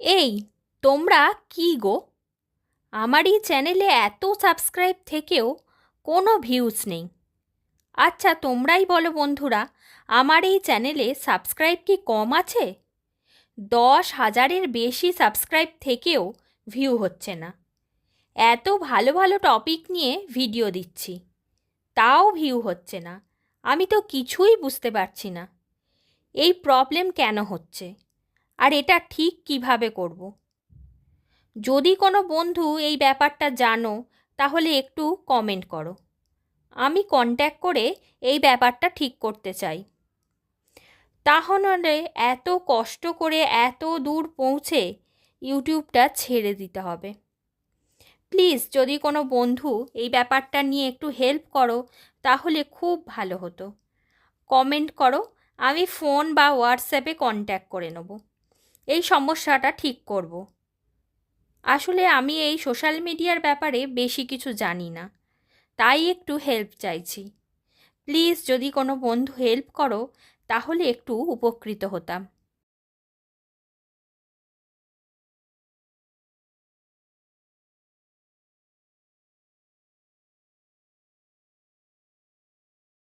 এই, তোমরা কি গো? আমার এই চ্যানেলে এত সাবস্ক্রাইব থেকেও কোনো ভিউজ নেই। আচ্ছা তোমরাই বলো বন্ধুরা, আমার এই চ্যানেলে সাবস্ক্রাইব কি কম আছে? দশ হাজারের বেশি সাবস্ক্রাইব থেকেও ভিউ হচ্ছে না। এত ভালো ভালো টপিক নিয়ে ভিডিও দিচ্ছি। তাও ভিউ হচ্ছে না। আমি তো কিছুই বুঝতে পারছি না। এই প্রবলেম কেন হচ্ছে? আর এটা ঠিক কীভাবে করব? যদি কোনো বন্ধু এই ব্যাপারটা জানো, তাহলে একটু কমেন্ট করো। আমি কন্ট্যাক্ট করে এই ব্যাপারটা ঠিক করতে চাই। তাহলে এত কষ্ট করে এত দূর পৌঁছে ইউটিউবটা ছেড়ে দিতে হবে। প্লিজ যদি কোনো বন্ধু এই ব্যাপারটা নিয়ে একটু হেল্প করো, তাহলে খুব ভালো হতো। কমেন্ট করো, আমি ফোন বা হোয়াটসঅ্যাপে কন্ট্যাক্ট করে নেব। এই সমস্যাটা ঠিক করব। আসলে আমি এই সোশ্যাল মিডিয়ার ব্যাপারে বেশি কিছু জানি না। তাই একটু হেল্প চাইছি। প্লিজ যদি কোনো বন্ধু হেল্প করো, তাহলে একটু উপকৃত হতাম।